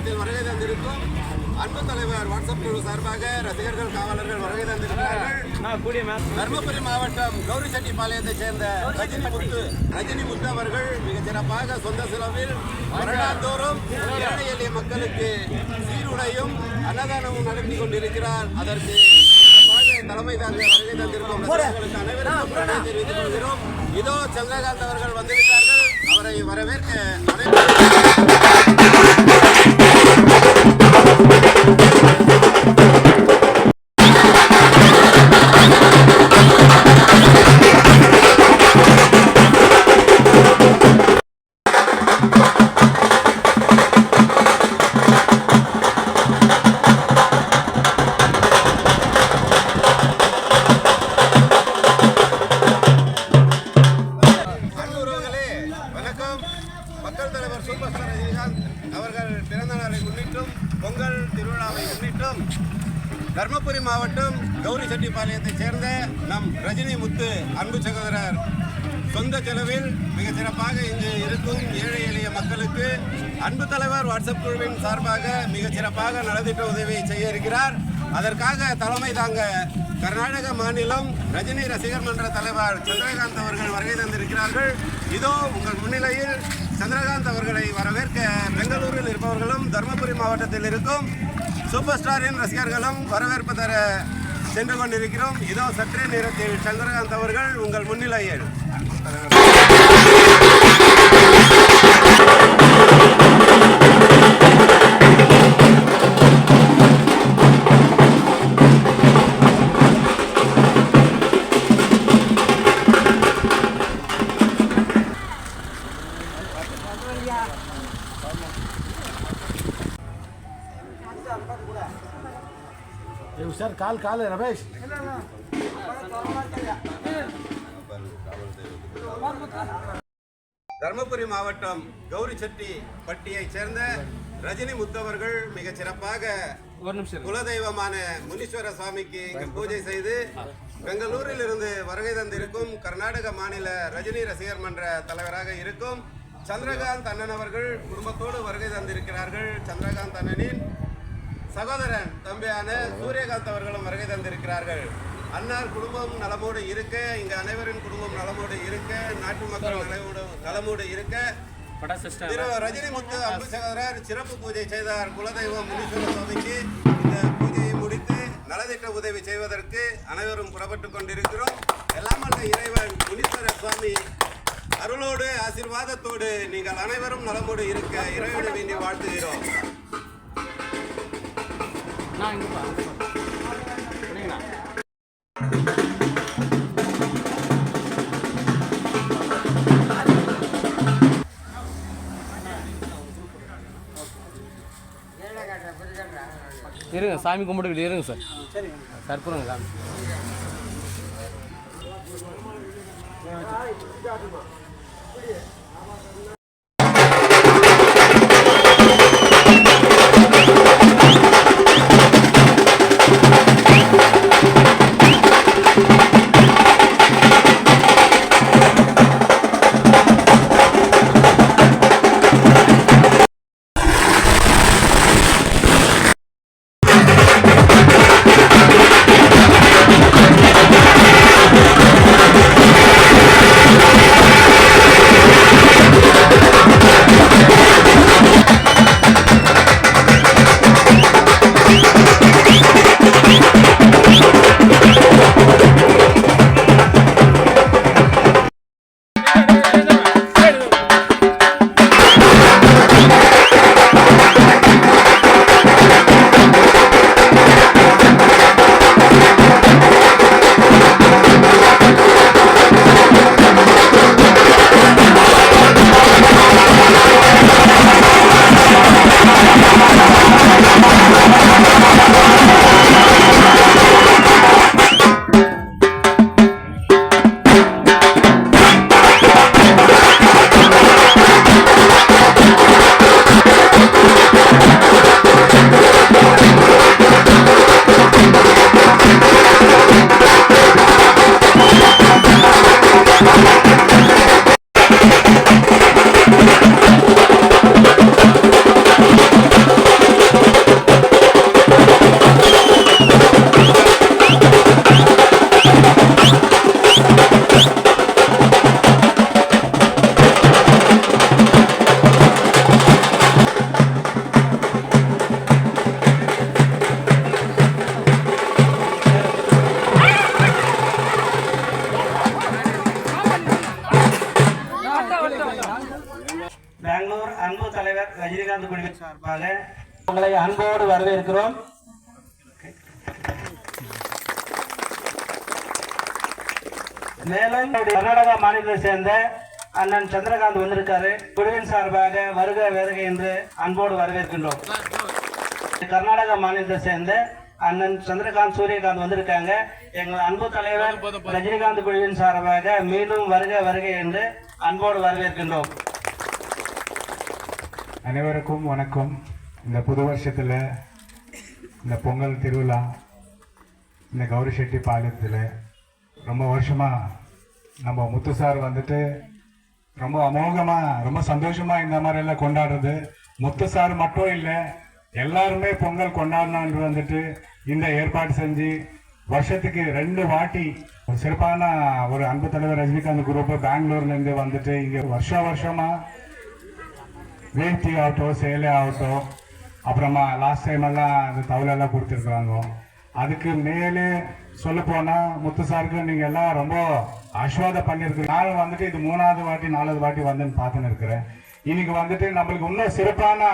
மாவட்டத்தில் வருகை தந்திருக்கும் அன்பு தலைவர் வாட்ஸ்அப் குழு சார்பாக ரசிகர்கள் காவலர்கள் வருகை தந்திருக்கிறார்கள். தருமபுரி மாவட்டம் கௌரிச்செட்டிப்பாளையத்தைச் சேர்ந்த ரஜினி முத்து. ரஜினி முத்து அவர்கள் மிகச் சிறப்பாக சொந்த செலவில் வருடாந்தோறும் ஏழை எளிய மக்களுக்கு சீருடையும் அன்னதானமும் நடத்தி கொண்டிருக்கிறார். அதற்கு தலைமை தாங்க வருகை தந்திருக்கும் நன்றி தெரிவித்துக் கொள்கிறோம். இதோ சந்திரகாந்த் அவர்கள் வந்துவிட்டார்கள் அவரை வரவேற்க அனைவரும் Música நாங்கள் தாங்க கர்நாடக மாநிலம் ரஜினி ரசிகர் மன்ற தலைவர் சந்திரகாந்த் அவர்கள் வருகை தந்திருக்கிறார்கள். இதோ உங்கள் முன்னிலையில் சந்திரகாந்த் அவர்களை வரவேற்க பெங்களூரில் இருப்பவர்களும் தருமபுரி மாவட்டத்தில் இருக்கும் சூப்பர் ஸ்டாரின் ரசிகர்களும் வரவேற்பு தர சென்று கொண்டிருக்கிறோம். இதோ சற்றே நேரத்தில் சந்திரகாந்த் அவர்கள் உங்கள் முன்னிலையில். கால் கால் ரமேஷ். தருமபுரி மாவட்டம் கௌரிச்செட்டி பட்டியை சேர்ந்த ரஜினி முத்தவர்கள் மிக சிறப்பாக குலதெய்வமான முனீஸ்வர சுவாமிக்கு பூஜை செய்து பெங்களூரில் இருந்து வருகை தந்திருக்கும் கர்நாடக மாநில ரஜினி ரசிகர் மன்ற தலைவராக இருக்கும் சந்திரகாந்த் அண்ணன் அவர்கள் குடும்பத்தோடு வருகை தந்திருக்கிறார்கள். சந்திரகாந்த் அண்ணனின் சகோதரன் தம்பியான சூரியகாந்த் அவர்களும் வருகை தந்திருக்கிறார்கள். அன்னார் குடும்பம் நலமோடு இருக்க இங்கு அனைவரின் குடும்பம் நலமோடு இருக்க நாட்டு மக்கள் நலமோடு நலமோடு இருக்க. திரு ரஜினிமுத்து அன்பு சகோதரர் சிறப்பு பூஜை செய்தார் குலதெய்வம் முனீஸ்வர சுவாமிக்கு. இந்த பூஜையை முடித்து நலத்திட்ட உதவி செய்வதற்கு அனைவரும் புறப்பட்டுக் கொண்டிருக்கிறோம். எல்லாம் அல்ல இறைவன் முனீஸ்வர சுவாமி அருளோடு ஆசீர்வாதத்தோடு நீங்கள் அனைவரும் நலமோடு இருக்க இறைவனை வேண்டி வாழ்த்துகிறோம். நான் இங்கே இல்லைங்கண்ணா இருங்க சாமி கும்பிட்டுக்கிட்டு இருங்க சார். கற்பூரம் சாமி Thank மேலும் கர்நாடகா மாநிலத்தை சேர்ந்த அண்ணன் சந்திரகாந்த் வந்திருக்காரு. குழுவின் சார்பாக வருக வருக என்று அன்போடு வரவேற்கின்றோம். கர்நாடகா மாநிலத்தை சேர்ந்த அண்ணன் சந்திரகாந்த் சூரியகாந்த் வந்திருக்காங்க. எங்கள் அன்பு தலைவர் ரஜினிகாந்த் குழுவின் சார்பாக மீண்டும் வருக வருக என்று அன்போடு வரவேற்கின்றோம். அனைவருக்கும் வணக்கம். இந்த புது வருஷத்தில் இந்த பொங்கல் திருவிழா இந்த கௌரி செட்டி பாளையத்தில் ரொம்ப வருஷமாக நம்ம முத்து சார் வந்துட்டு ரொம்ப அமோகமாக ரொம்ப சந்தோஷமாக இந்த மாதிரி எல்லாம் கொண்டாடுறது. முத்து சார் மட்டும் இல்லை எல்லாருமே பொங்கல் கொண்டாடணும்னு வந்துட்டு இந்த ஏற்பாடு செஞ்சு வருஷத்துக்கு ரெண்டு வாட்டி ஒரு சிறப்பான ஒரு அன்பு தலைவர் ரஜினிகாந்த் குரூப் பெங்களூர்லேருந்து வந்துட்டு இங்கே வருஷ வருஷமாக வேஷ்டி ஆகட்டும் சேலை ஆகட்டும் அப்புறமா லாஸ்ட் டைம் எல்லாம் அந்த தவளெல்லாம் கொடுத்துருக்குறாங்க. அதுக்கு மேலே சொல்ல போனா முத்து சாருக்கு நீங்க எல்லாம் ரொம்ப ஆஸ்வாதம் பண்ணிருக்கீங்க. நான் வந்துட்டு இது மூணாவது வாட்டி நாலாவது வாட்டி வந்துன்னு பார்த்துன்னு இருக்கிறேன். இன்னைக்கு வந்துட்டு நம்மளுக்கு இன்னும் சிறப்பான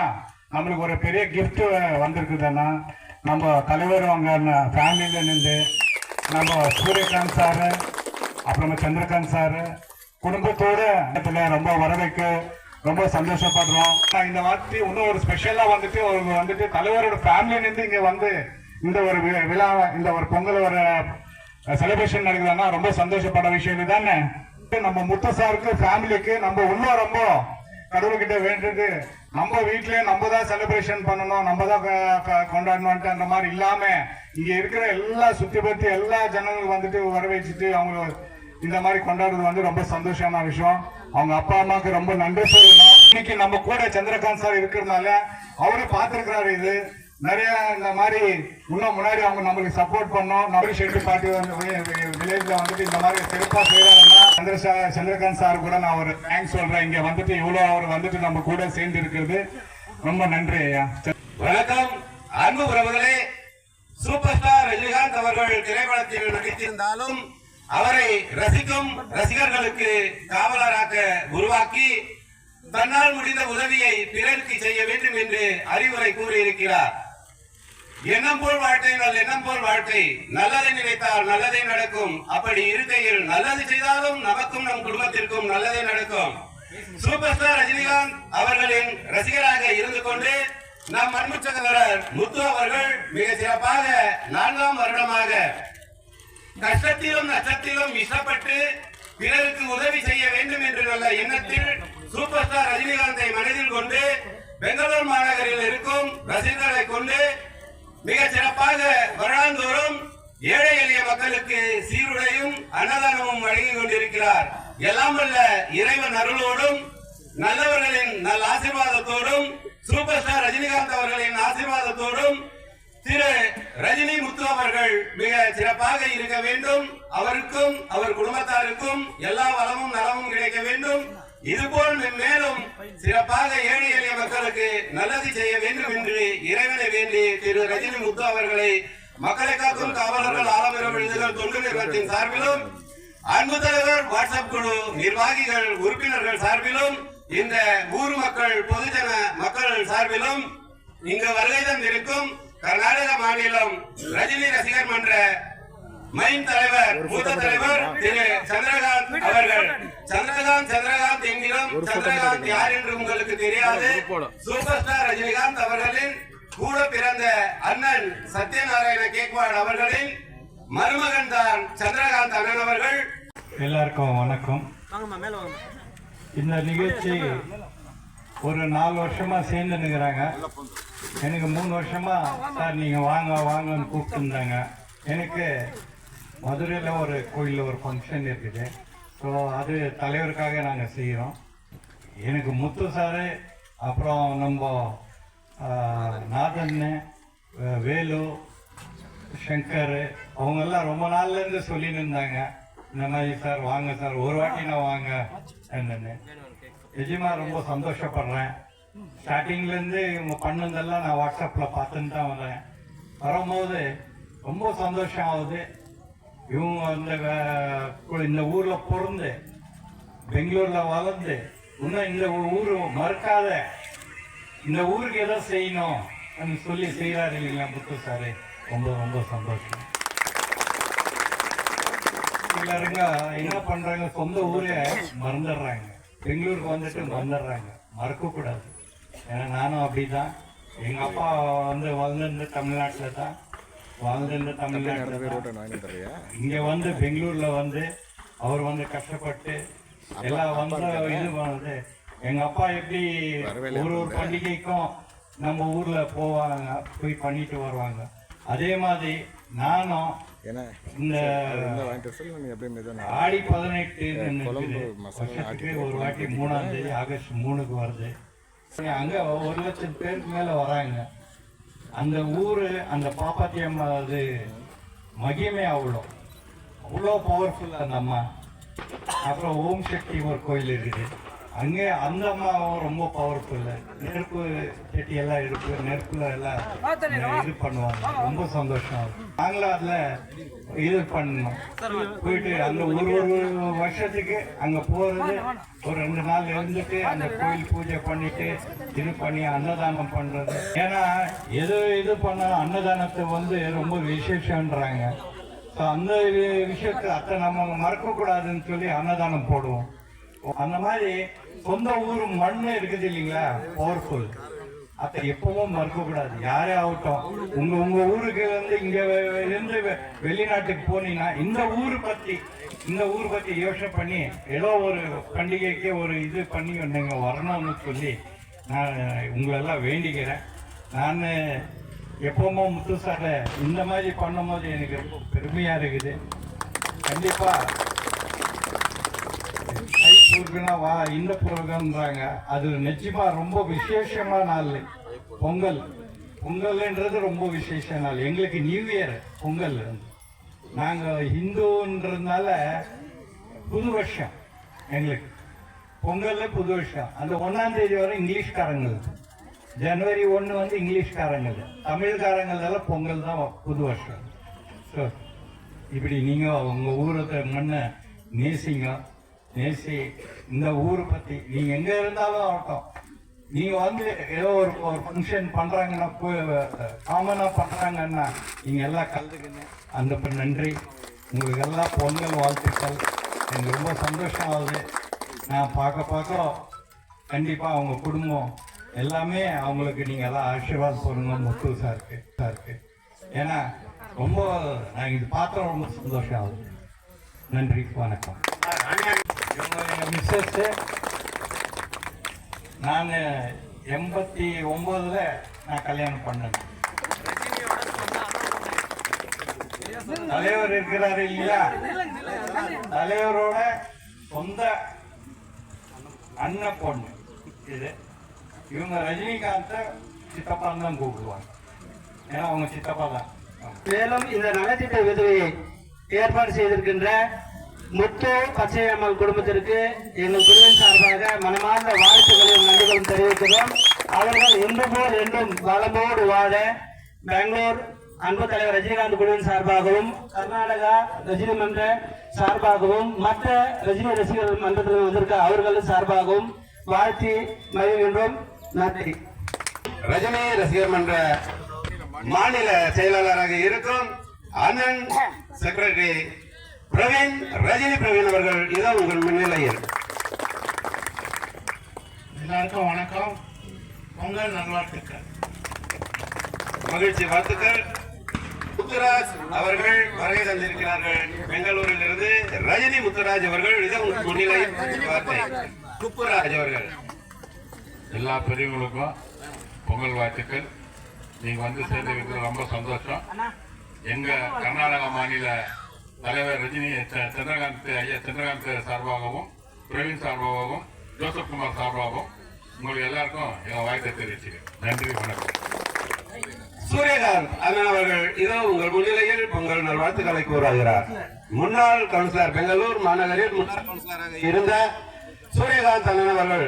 நம்மளுக்கு ஒரு பெரிய கிஃப்ட் வந்திருக்குதுன்னா நம்ம தலைவர் அவங்க ஃபேமிலியில நின்று நம்ம சூரியகாந்த் சாரு அப்புறமா சந்திரகாந்த் சாரு குடும்பத்தோட இடத்துல ரொம்ப வரவேற்க ரொம்ப சந்தோஷப்படுறோம். இந்த வாட்டி இன்னும் ஒரு ஸ்பெஷலா வந்துட்டு அவங்க வந்துட்டு தலைவரோட ஃபேமிலியிலிருந்து இங்க வந்து இந்த ஒரு வி- விழா இந்த ஒரு பொங்கல் ஒரு செலிப்ரேஷன் நடக்குதுன்னா ரொம்ப சந்தோஷப்பட விஷயம் இதுதானே? நம்ம முத்து சாருக்கு ஃபேமிலிக்கு நம்ம இன்னும் ரொம்ப கடவுள்கிட்ட வேண்டியது நம்ம வீட்லயே நம்ம தான் செலிப்ரேஷன் பண்ணணும் நம்ம தான் கொண்டாடணும்ட்டு அந்த மாதிரி இல்லாம இங்க இருக்கிற எல்லா சுத்தி பத்தி எல்லா ஜனங்களும் வந்துட்டு வரவேச்சுட்டு அவங்க இந்த மாதிரி கொண்டாடுறது வந்து ரொம்ப சந்தோஷமான விஷயம். அவங்க அப்பா அம்மாவுக்கு ரொம்ப நன்றி சொல்லணும். இன்னைக்கு நம்ம கூட சந்திரகாந்த் சார் இருக்கிறதுனால அவரு பார்த்திருக்கிறாரு இது. நிறைய இந்த மாதிரி இன்னும் முன்னாடி அவங்க நம்மளுக்கு சப்போர்ட் பண்ணோம். நபரி ஷெட்டு பாட்டி வந்து வில்லேஜ்ல வந்துட்டு இந்த மாதிரி சிறப்பா செய்யறாங்கன்னா சந்திர சா- சந்திரகாந்த் சார் கூட நான் ஒரு தேங்க்ஸ் சொல்றேன். இங்க வந்துட்டு இவ்வளவு அவர் வந்துட்டு நம்ம கூட சேர்ந்து இருக்கிறது. ரொம்ப நன்றி ஐயா. வணக்கம். அன்பு உறவுகளே சூப்பர் ஸ்டார் ரஜினிகாந்த் அவர்கள் திரைப்படத்தில் நடித்திருந்தாலும் அவரை ரசிக்கும் ரசிகர்களுக்கு காவலராக உருவாக்கி தன்னால் முடிந்த உதவியை பிறருக்கு செய்ய வேண்டும் என்று அறிவுரை கூறியிருக்கிறார். எண்ணம் போல் வாழ்க்கை நல் எண்ணம் போல் வாழ்க்கை. நல்லதை நினைத்தால் நல்லதே நடக்கும். அப்படி இருக்கையில் நல்லது செய்தாலும் நமக்கும் நம் குடும்பத்திற்கும் நல்லதே நடக்கும். சூப்பர் ஸ்டார் ரஜினிகாந்த் அவர்களின் ரசிகராக இருந்து கொண்டு நம் அன்பு சகோதரர் முத்து அவர்கள் மிக சிறப்பாக நான்காம் வருடமாக கஷ்டத்திலும் நஷ்டத்திலும் இஷ்டப்பட்டு பிறருக்கு உதவி செய்ய வேண்டும் என்று நல்ல எண்ணத்தில் சூப்பர் ஸ்டார் ரஜினிகாந்தை மனதில் கொண்டு பெங்களூர் மாநகரில் இருக்கும் ரசிகர்களை கொண்டு மிக சிறப்பாக வருடாந்தோறும் ஏழை எளிய மக்களுக்கு சீருடையும் அன்னதானமும் வழங்கிக் கொண்டிருக்கிறார். எல்லாம் வல்ல இறைவன் அருளோடும் நல்லவர்களின் நல்ல ஆசீர்வாதத்தோடும் சூப்பர் ஸ்டார் ரஜினிகாந்த் அவர்களின் ஆசீர்வாதத்தோடும் திரு ரஜினி முத்து அவர்கள் மிக சிறப்பாக இருக்க வேண்டும். அவருக்கும் அவர் குடும்பத்தாருக்கும் எல்லா வளமும் நலமும் கிடைக்க வேண்டும். இதுபோல் மேலும் சிறப்பாக ஏழை எளிய மக்களுக்கு நல்லது செய்ய வேண்டும் என்று இறைவனை வேண்டி திரு ரஜினி முத்து அவர்களை மக்களை காக்கும் காவலர்கள் ஆலமரம் விழுதுகள் தொண்டு நிறுவனத்தின் சார்பிலும் அன்பு தலைவர் வாட்ஸ்அப் குழு நிர்வாகிகள் உறுப்பினர்கள் சார்பிலும் இந்த ஊர் மக்கள் பொதுஜன மக்கள் சார்பிலும் இங்கு வருகை தந்திருக்கும் கர்நாடக மாநிலம் ரஜினி ரசிகர் மன்ற மைன் தலைவர் மூத்த தலைவர் திரு சந்திரகாந்த் அவர்கள். சந்திரகாந்த் சந்திரகாந்த் என்கிறோம் சந்திரகாந்த் யார் என்று உங்களுக்கு தெரியாது. சூப்பர் ஸ்டார் ரஜினிகாந்த் அவர்களின் கூட பிறந்த அண்ணன் சத்யநாராயண கேக்வாட் அவர்களின் மருமகன் தான் சந்திரகாந்த் அண்ணன் அவர்கள். எல்லாருக்கும் வணக்கம். இந்த நிகழ்ச்சி ஒரு நாலு வருஷமா சேர்ந்து நிற்கிறாங்க எனக்கு மூணு வருஷமா சார் நீங்க வாங்க வாங்கன்னு கூப்பிட்டுருந்தாங்க. எனக்கு மதுரையில் ஒரு கோயிலில் ஒரு ஃபங்க்ஷன் இருக்குது. ஸோ அது தலைவருக்காக நாங்கள் செய்கிறோம் எனக்கு முத்து சாரு அப்புறம் நம்ம நாதன் நாதன்னு வேலு சங்கர் அவங்கெல்லாம் ரொம்ப நாள்லேருந்து சொல்லின்னு இருந்தாங்க. இந்த மாதிரி சார் வாங்க சார் ஒரு வாட்டி நான் வாங்க என்னன்னு. நிஜமாக ரொம்ப சந்தோஷப்படுறேன். ஸ்டார்டிங்ல இருந்து இவங்க பண்ணதெல்லாம் நான் வாட்ஸ்அப்ல பார்த்துன்னு தான் வரேன் வரும்போது ரொம்ப சந்தோஷம் ஆகுது. இவங்க அந்த இந்த ஊர்ல பிறந்து பெங்களூர்ல வளர்ந்து இன்னும் இந்த ஊர் மறக்காத இந்த ஊருக்கு ஏதோ செய்யணும் சொல்லி செய்கிறாரு இல்லைங்களா முத்து சார். ரொம்ப ரொம்ப சந்தோஷம். எல்லாருங்க என்ன பண்றாங்க? சொந்த ஊரே மறந்துடுறாங்க. பெங்களூருக்கு வந்துட்டு மறந்துடுறாங்க. மறக்கக்கூடாது. ஏன்னா நானும் அப்படிதான். எங்க அப்பா வந்து வளர்ந்து தமிழ்நாட்டுல தான். வாழ்ந்து தமிழ்நாட்டுல தான். இங்க வந்து பெங்களூர்ல வந்து அவர் வந்து கஷ்டப்பட்டு எல்லாம் வந்து இது வந்து எங்க அப்பா எப்படி ஒரு ஒரு பண்டிகைக்கும் நம்ம ஊர்ல போவாங்க போய் பண்ணிட்டு வருவாங்க. அதே மாதிரி நானும் இந்த ஆடி பதினெட்டு ஒரு வாட்டி மூணாம் தேதி ஆகஸ்ட் மூணுக்கு வருது. அங்க ஒரு லட்சம் பேருக்கு மேல வராங்க. அந்த ஊரு அந்த பாப்பாத்தியம் அது மகிமை அவ்வளோ. அவ்வளோ பவர்ஃபுல் அந்த அம்மா அப்புறம் ஓம் சக்தி ஒரு கோயில் இருக்குது. அங்கே அந்த அம்மாவும் ரொம்ப பவர்ஃபுல் நெருப்பு செட்டி எல்லாம் இருக்கு நெருப்புல எல்லாம் இது பண்ணுவாங்க. ரொம்ப சந்தோஷம். நாங்களும் அதுல இது பண்ணோம் போயிட்டு அந்த ஒரு ஒரு வருஷத்துக்கு அங்க போறது ஒரு ரெண்டு நாள் இருந்துட்டு அந்த கோயில் பூஜை பண்ணிட்டு இது பண்ணி அன்னதானம் பண்றது. ஏன்னா எது இது பண்ணாலும் அன்னதானத்தை வந்து ரொம்ப விசேஷன்றாங்க. ஸோ அந்த விஷயத்தை அத்தை நம்ம மறக்க கூடாதுன்னு சொல்லி அன்னதானம் போடுவோம். அந்த மாதிரி சொந்த ஊர் மண்ணும் இருக்குது இல்லைங்களா? பவர்ஃபுல் அதை எப்பவும் மறுக்கக்கூடாது. கூடாது யாரே ஆகட்டும். உங்க உங்க ஊருக்கு வந்து இங்க இருந்து வெ- வெளிநாட்டுக்கு போனீங்கன்னா இந்த ஊர் பத்தி இந்த ஊர் பத்தி யோசனை பண்ணி ஏதோ ஒரு பண்டிகைக்கு ஒரு இது பண்ணி நீங்க வரணும்னு சொல்லி நான் உங்களெல்லாம் வேண்டிக்கிறேன். நான் எப்பவுமே முத்து சாரை இந்த மாதிரி பண்ணும்போது எனக்கு ரொம்ப பெருமையாக இருக்குது. கண்டிப்பாக கை வா இந்த புரோகிராம்ன்றாங்க. அது நிச்சயமா ரொம்ப விசேஷமான நாள். பொங்கல். பொங்கல்ன்றது ரொம்ப விசேஷ நாள். எங்களுக்கு நியூ இயர் பொங்கல். நாங்கள் ஹிந்துன்றதுனால புது வருஷம் எங்களுக்கு. பொங்கல்ல புது வருஷம். அந்த ஒன்றாம் தேதி வரை இங்கிலீஷ்காரங்களுக்கு ஜனவரி ஒன்று வந்து இங்கிலீஷ்காரங்கள் தமிழ்காரங்களெல்லாம் பொங்கல் தான் புது வருஷம். ஸோ இப்படி நீங்கள் உங்கள் ஊரத்தை மண்ணை நேசிங்க நேசி இந்த ஊரை பத்தி நீங்கள் எங்க இருந்தாலும் ஆகட்டும். நீங்கள் வந்து ஏதோ ஒரு ஒரு ஃபங்க்ஷன் பண்றாங்கன்னா காமனா பண்றாங்கன்னா நீங்க எல்லாம் கலந்துக்கங்க. அந்த நன்றி. உங்களுக்கு எல்லாம் பொங்கல் வாழ்த்துக்கள். எனக்கு ரொம்ப சந்தோஷம் ஆகுது. நான் பார்க்க பார்க்க கண்டிப்பா அவங்க குடும்பம் எல்லாமே அவங்களுக்கு நீங்க எல்லாம் ஆசீர்வாதம் பண்ணுங்க முத்து சாருக்கு சாருக்கு. ஏன்னா ரொம்ப நான் இது பார்த்த ரொம்ப சந்தோஷம் ஆகுது. நன்றி வணக்கம். இவங்க மிஸ்ஸஸ்ஸு நான் எண்பத்தி ஒம்போதில் நான் கல்யாணம் பண்ணேன். தலைவர் இருக்கிறாரு இல்லையா? தலைவரோட சொந்த அண்ணன் பொண்ணு இது. இவங்க ரஜினிகாந்தை சித்தப்பான்னு தான் கூப்பிடுவாங்க. ஏன்னா அவங்க சித்தப்பா தான். மேலும் இந்த நலத்திட்ட விதவையை ஏற்பாடு செய்திருக்கின்ற முத்து பச்சையம்மாள் குடும்பத்திற்கு எங்கள் குழுவின் சார்பாக மனமார்ந்த வாழ்த்துக்களையும் நன்றிகளும் தெரிவிக்கிறோம். அவர்கள் இன்று போல் என்றும் வளமோடு வாழ பெங்களூர் அன்பு தலைவர் ரஜினிகாந்த் குழுவின் சார்பாகவும் கர்நாடகா ரஜினி மன்ற சார்பாகவும் மற்ற ரஜினி ரசிகர்கள் மன்றத்தில் வந்திருக்க அவர்கள் சார்பாகவும் வாழ்த்தி மகிழ்கின்றோம். நன்றி. ரஜினி ரசிகர் மன்ற மாநில செயலாளராக இருக்கும் அண்ணன் செக்ரட்டரி பிரவீன் ரஜினி பிரவீன் அவர்கள் இதோ உங்கள் முன்னிலையில் எல்லாருக்கும் வணக்கம். பொங்கல் நல்வாழ்த்துக்கள். மகிழ்ச்சி வாழ்த்துக்கள். முத்துராஜ் அவர்கள் வருகை தந்திருக்கிறார்கள். பெங்களூரில் இருந்து ரஜினி முத்துராஜ் அவர்கள் இதோ உங்கள் முன்னிலையில் வார்த்தை குப்புராஜ் அவர்கள். எல்லா பெரியவங்களுக்கும் பொங்கல் வாழ்த்துக்கள். நீங்க வந்து சேர்ந்ததுக்கு ரொம்ப சந்தோஷம். எங்க கர்நாடகா மாநில தலைவர் ரஜினி சந்திரகாந்த் ஐயா சந்திரகாந்த் சார்பாகவும் பிரவீன் சார்பாகவும் ஜோசப் குமார் சார்பாகவும் உங்களுக்கு எல்லாருக்கும் எங்கள் வாழ்த்தை தெரிவிச்சுக்கிறேன். நன்றி வணக்கம். சூரியகாந்த் அண்ணன் அவர்கள் இதோ உங்கள் முன்னிலையில் உங்கள் நல்வாழ்த்துக்களை கூறுகிறார். முன்னாள் கவுன்சிலர் பெங்களூர் மாநகரில் முன்னாள் கவுன்சிலராக இருந்த சூரியகாந்த் அண்ணன் அவர்கள்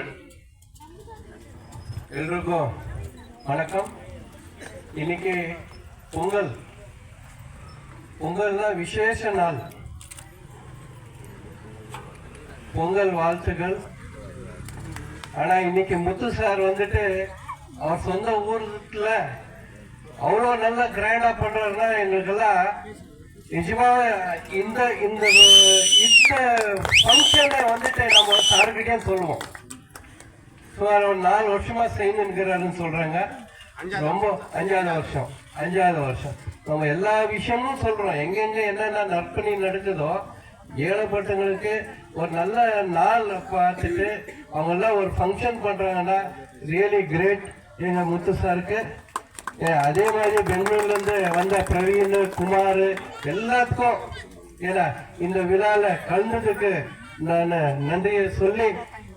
எல்லோருக்கும் வணக்கம். இன்னைக்கு பொங்கல் உங்கள்தான் விசேஷ நாள். பொங்கல் வாழ்த்துக்கள். ஆனா இன்னைக்கு முத்து சார் வந்துட்டு அவர் சொந்த ஊர்ல அவ்வளோ நல்லா கிராண்டா பண்றாருன்னா எங்களுக்கெல்லாம் நிஜமா இந்த இந்த இந்த ஃபங்க்ஷனை வந்துட்டு நம்ம சார்கிட்டே சொல்லுவோம். சுமார் ஒரு நாலு வருஷமா செய்யணுங்கிறாருன்னு சொல்றாங்க. ரொம்ப அஞ்சாவது வருஷம். அஞ்சாவது வருஷம். நம்ம எல்லா விஷயமும் சொல்றோம். எங்கெங்க என்னென்ன நற்பணி நடக்குதோ ஏழைப்பட்டவங்களுக்கு ஒரு நல்ல நாள் பார்த்துட்டு அவங்க எல்லாம் ஒரு ஃபங்க்ஷன் பண்றாங்கன்னா ரியலி கிரேட் எங்க முத்து சாருக்கு ஏன் அதே மாதிரி பெங்களூர்ல இருந்து வந்த பிரவீன் குமார் எல்லாத்துக்கும் ஏன்னா இந்த விழால கலந்ததுக்கு நான் நன்றியை சொல்லி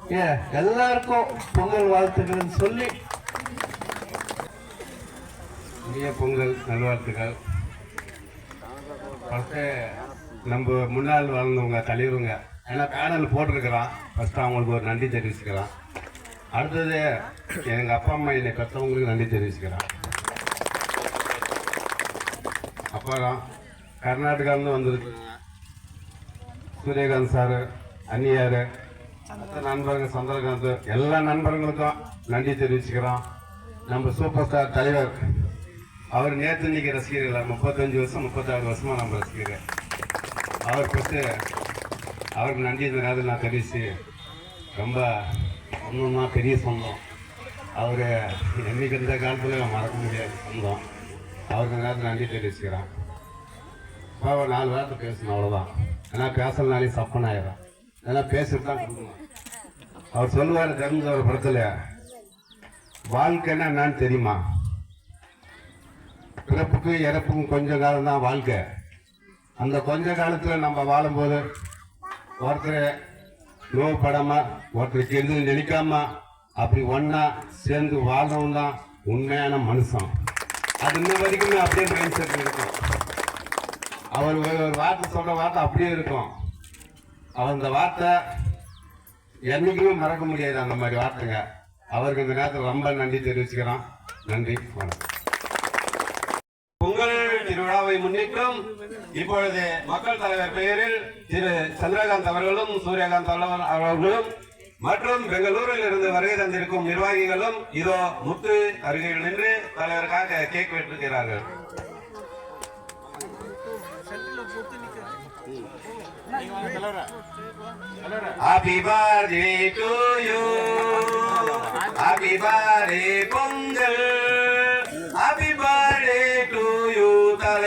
ஏன் எல்லாருக்கும் பொங்கல் வாழ்த்துக்கள்னு சொல்லி இனிய பொங்கல் நல்வாழ்த்துக்கள். ஃபஸ்ட்டு நம்ம முன்னாள் வாழ்ந்தவங்க தலைவருங்க ஏன்னா பேனல் போட்டிருக்கிறான். ஃபஸ்ட்டு அவங்களுக்கு ஒரு நன்றி தெரிவிச்சுக்கிறான். அடுத்தது எங்கள் அப்பா அம்மா என்னை பெற்றவங்களுக்கு நன்றி தெரிவிச்சுக்கிறான். அப்புறம் கர்நாடகாவிலேருந்து வந்திருக்குங்க சூரியகாந்த் சாரு அன்னியார் மற்ற நண்பர்கள் சந்திரகாந்த் எல்லா நண்பர்களுக்கும் நன்றி தெரிவிச்சுக்கிறோம் நம்ம சூப்பர் ஸ்டார் தலைவர் அவர் நேற்று இன்னைக்கு ரசிகர்கள் முப்பத்தஞ்சு வருஷம் முப்பத்தாறு வருஷமாக நம்ம ரசிக்கிறேன் அவர் ஃபஸ்ட்டு அவருக்கு நன்றி இந்த நேரத்தில் நான் தெரிவிச்சு ரொம்ப ஒன்றுன்னா பெரிய சொந்தம். அவர் என்னைக்கு இந்த காலத்தில் மறக்க முடியாது சொந்தம். அவருக்கு இந்த நேரத்தில் நன்றி தெரிவிச்சுக்கிறேன். இப்போ ஒரு நாலு வாரத்தை பேசணும் அவ்வளோதான் ஏன்னா பேசலனாலே சப்பன் ஆயிடும் ஏன்னா பேசிட்டு தான் கொடுக்கணும். அவர் சொல்லுவார் தெரிஞ்ச படத்தில் வாழ்க்கைன்னா என்னன்னு தெரியுமா? பிறப்புக்கும் இறப்புக்கும் கொஞ்ச காலம் தான் வாழ்க்கை. அந்த கொஞ்ச காலத்தில் நம்ம வாழும்போது ஒருத்தர் நோவுப்படாம ஒருத்தருக்கு எதுவும் நினைக்காம அப்படி ஒன்றா சேர்ந்து வாழ்றவன் தான் உண்மையான மனுஷன். அது இன்ன வரைக்குமே அப்படியே மைண்ட் செட் இருக்கும். அவர் ஒரு வார்த்தை சொல்கிற வார்த்தை அப்படியே இருக்கும். அவர் அந்த வார்த்தை என்றைக்குமே மறக்க முடியாது அந்த மாதிரி வார்த்தைங்க. அவருக்கு இந்த நேரத்தில் ரொம்ப நன்றி தெரிவிச்சுக்கிறோம். நன்றி வணக்கம். திருவிழாவை முன்னிட்டும் இப்பொழுது மக்கள் தலைவர் பெயரில் திரு சந்திரகாந்த் அவர்களும் சூரியகாந்த் அவர்களும் மற்றும் பெங்களூரில் இருந்து வருகை தந்திருக்கும் நிர்வாகிகளும் இதோ முத்து அருகில் நின்று தலைவருக்காக கேக் வெட்டுகிறார்கள் Happy birthday to you. Happy birthday Pongal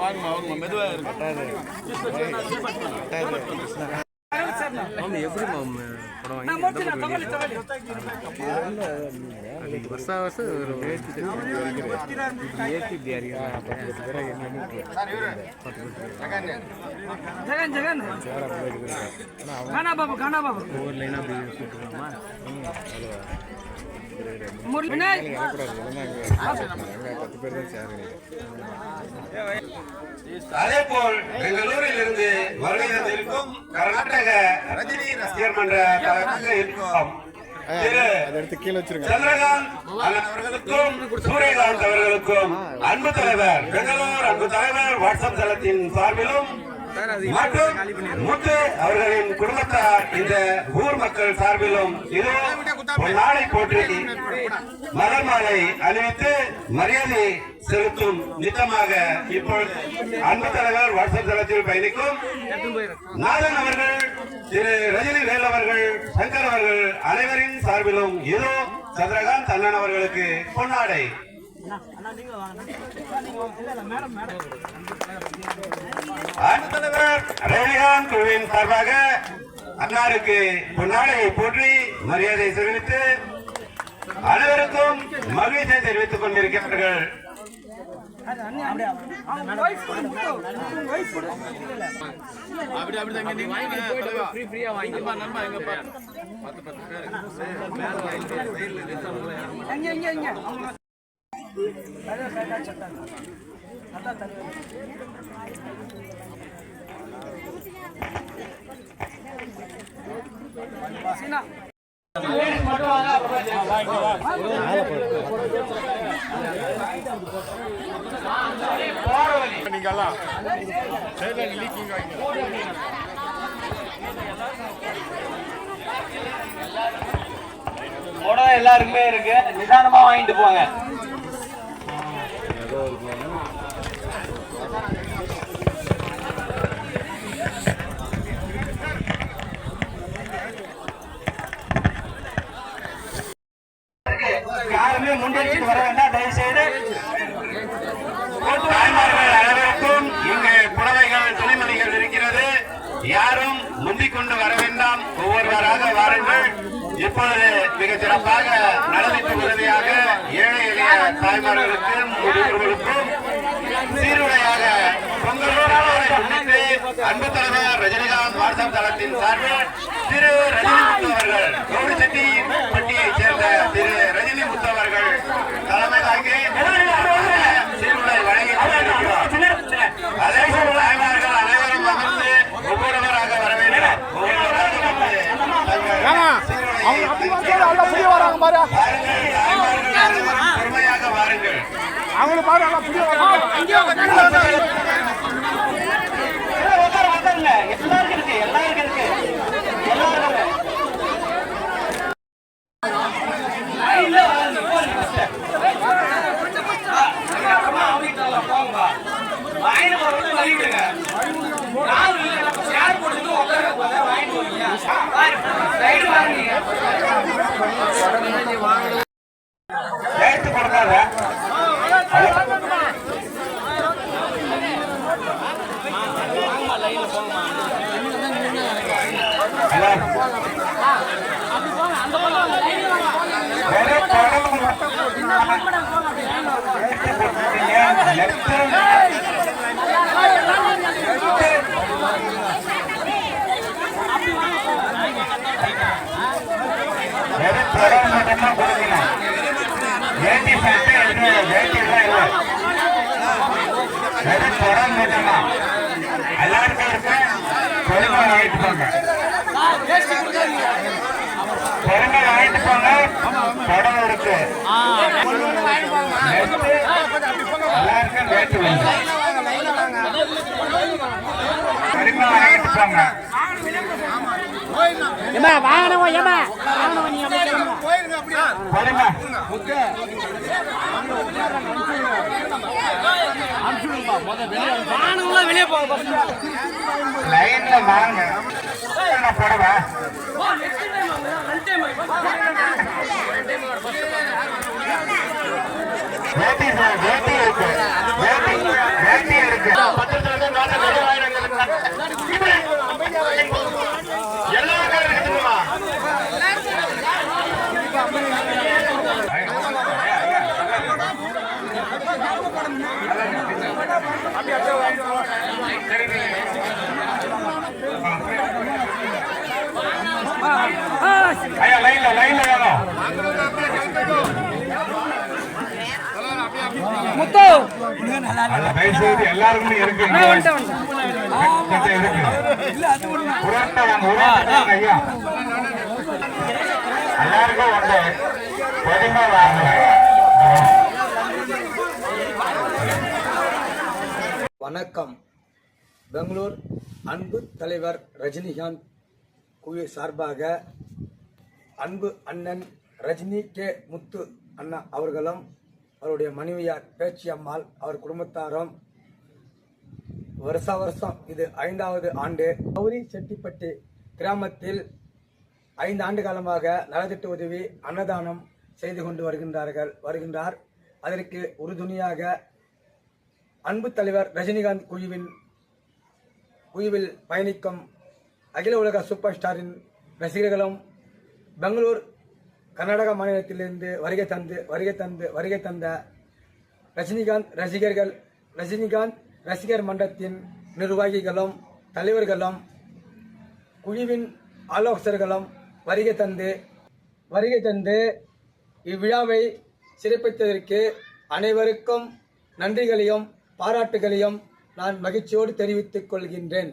வாங்கம்மா வாங்கம்மா மெதுவாக இருக்கும் படம் வாங்கி வருஷ வருஷம் ஒரு ஏற்றி இப்படி அறிகிறேன் பத்து பத்து அதேபோல் பெங்களூரில் இருந்து வருகை தந்திருக்கும் கர்நாடக ரஜினி ரசிகர் மன்ற தலைவராக இருக்கும். சந்திரகாந்த் அண்ணன் அவர்களுக்கும் சூரியகாந்த் அவர்களுக்கும் அன்பு தலைவர் பெங்களூர் அன்பு தலைவர் வாட்ஸ்அப் தளத்தின் சார்பிலும் மற்றும் முத்து அவர்களின் குடும்பத்தார் இந்த ஊர் மக்கள் சார்பிலும் இது நாளை போற்றி மலர் மாலை அணிவித்து மரியாதை செலுத்தும் நித்தமாக இப்பொழுது அன்பு தலைவர் வாட்ஸ்அப் தளத்தில் பயணிக்கும் நாதன் அவர்கள் திரு ரஜினி வேல் அவர்கள் சங்கர் அவர்கள் அனைவரின் சார்பிலும் இதோ சந்திரகாந்த் அண்ணன் அவர்களுக்கு பொன்னாடை. தலைவர் ரஜினிகாந்த் குழுவின் சார்பாக அன்னாருக்கு பொன்னாடையை போற்றி மரியாதை தெரிவித்து அனைவருக்கும் மகிழ்ச்சியை தெரிவித்துக் கொண்டிருக்கிறார்கள். அப்படி அப்படி தங்க நீ ஃப்ரீ ஃப்ரீயா வாங்கிப்பா வாங்கி உடனே எல்லாருக்குமே இருக்கு. நிதானமா வாங்கிட்டு போங்க. யாருமே முன்னெடுத்து வர வேண்டாம். தயவு செய்து அனைவருக்கும் இங்கு புடவைகள் துணிமணிகள் இருக்கிறது. யாரும் முந்திக் கொண்டு வர வேண்டாம். ஒவ்வொருவராக வாருங்கள். இப்பொழுது மிக சிறப்பாக நலனுக்கு உதவியாக ஏழை எளிய தாய்மார்களுக்கும் முதியோர்களுக்கும் சீருடையாக பொங்கலோராளரை முன்னிட்டு அன்பு தலைவர் ரஜினிகாந்த் வாட்ஸ்அப் தளத்தின் சார்பில் திரு ரஜினி அவர்கள். Понял? Понял? எல்லாருக்கும் இருக்க பொறுமை வாங்கிட்டு போங்க பொறுமை வாங்கிட்டு போங்க படம் இருக்கு. எல்லாருக்கும் வேட்டு வந்து பொறுமை வாங்கிட்டு போங்க பொறுமை வெளியே போங்க வாங்க. எல்லாருக்கும் இருக்குதுமா ஐயா லைன்ல லைன்ல எல்லாருக்குமே இருக்கு வாங்க. எல்லாருக்கும் பொதுமை வணக்கம். பெங்களூர் அன்பு தலைவர் ரஜினிகாந்த் குழு சார்பாக அன்பு அண்ணன் ரஜினி கே முத்து அண்ணா அவர்களும் அவருடைய மனைவியார் பேச்சி அம்மாள் அவர் குடும்பத்தாரும் வருஷ வருஷம் இது ஐந்தாவது ஆண்டு கௌரி செட்டிப்பட்டி கிராமத்தில் ஐந்து ஆண்டு காலமாக நலத்திட்ட உதவி அன்னதானம் செய்து கொண்டு வருகின்றார்கள் வருகின்றார். அதற்கு உறுதுணையாக அன்பு தலைவர் ரஜினிகாந்த் குழுவின் குழுவில் பயணிக்கும் அகில உலக சூப்பர் ஸ்டாரின் ரசிகர்களும் பெங்களூர் கர்நாடக மாநிலத்திலிருந்து வருகை தந்து வருகை தந்து வருகை தந்த ரஜினிகாந்த் ரசிகர்கள் ரஜினிகாந்த் ரசிகர் மன்றத்தின் நிர்வாகிகளும் தலைவர்களும் குழுவின் ஆலோசகர்களும் வருகை தந்து வருகை தந்து இவ்விழாவை சிறப்பித்ததற்கு அனைவருக்கும் நன்றிகளையும் பாராட்டுகளையும் நான் மகிழ்ச்சியோடு தெரிவித்துக் கொள்கின்றேன்.